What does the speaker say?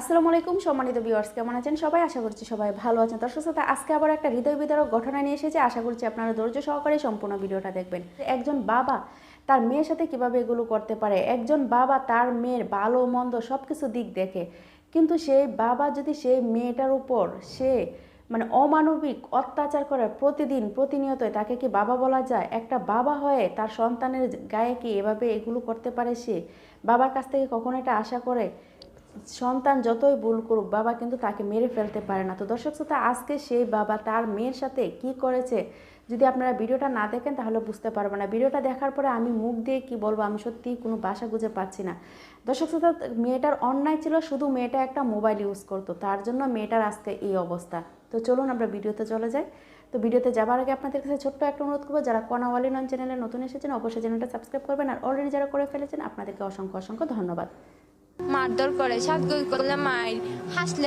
আসসালামু আলাইকুম, সম্মানিত ভিউয়ার্স কেমন আছেন? সবাই আশা করছি সবাই ভালো আছেন। দর্শক শ্রোতা আজকে আবার একটা হৃদয় বিদারক ঘটনা নিয়ে এসেছে। আশা করছি আপনারা ধৈর্য সহকারে সম্পূর্ণ ভিডিওটা দেখবেন। একজন বাবা, তার মেয়ের সাথে কীভাবে এগুলো করতে পারে? একজন বাবা, তার মেয়ের ভালো, মন্দ সব কিছু দিক দেখে। কিন্তু সেই বাবা, যদি সেই মেয়েটার উপর সে মানে অমানবিক অত্যাচার করে প্রতিদিন, প্রতিনিয়ত, তাকে কি বাবা বলা যায়? একটা বাবা হয়ে তার সন্তানের গায়ে কি এভাবে এগুলো করতে পারে সে? বাবার কাছ থেকে কখনো এটা আশা করে? সন্তান যতই ভুল করুক, বাবা কিন্তু তাকে মেরে ফেলতে পারে না। তো দর্শক শ্রোতা, আজকে সেই বাবা তার মেয়ের সাথে কি করেছে, যদি আপনারা ভিডিওটা না দেখেন তাহলে বুঝতে পারবেন না। ভিডিওটা দেখার পরে আমি মুখ দিয়ে কি বলব, আমি সত্যি কোনো বাসা গুঁজে পাচ্ছি না। দর্শক শ্রোতা, মেয়েটার অন্যায় ছিল, শুধু মেয়েটা একটা মোবাইল ইউজ করতো, তার জন্য মেয়েটার আজকে এই অবস্থা। তো চলুন আমরা ভিডিওতে চলে যাই। তো ভিডিওতে যাবার আগে আপনাদের কাছে ছোট্ট একটা অনুরোধ করব, যারা কনাওয়ালি নন চ্যানেলে নতুন এসেছেন, অবশ্যই চ্যানেলটা সাবস্ক্রাইব করবেন। আর অলরেডি যারা করে ফেলেছেন, আপনাদেরকে অসংখ্য অসংখ্য ধন্যবাদ। মারধর করে সাতগুল করলে মায়ের হাসলে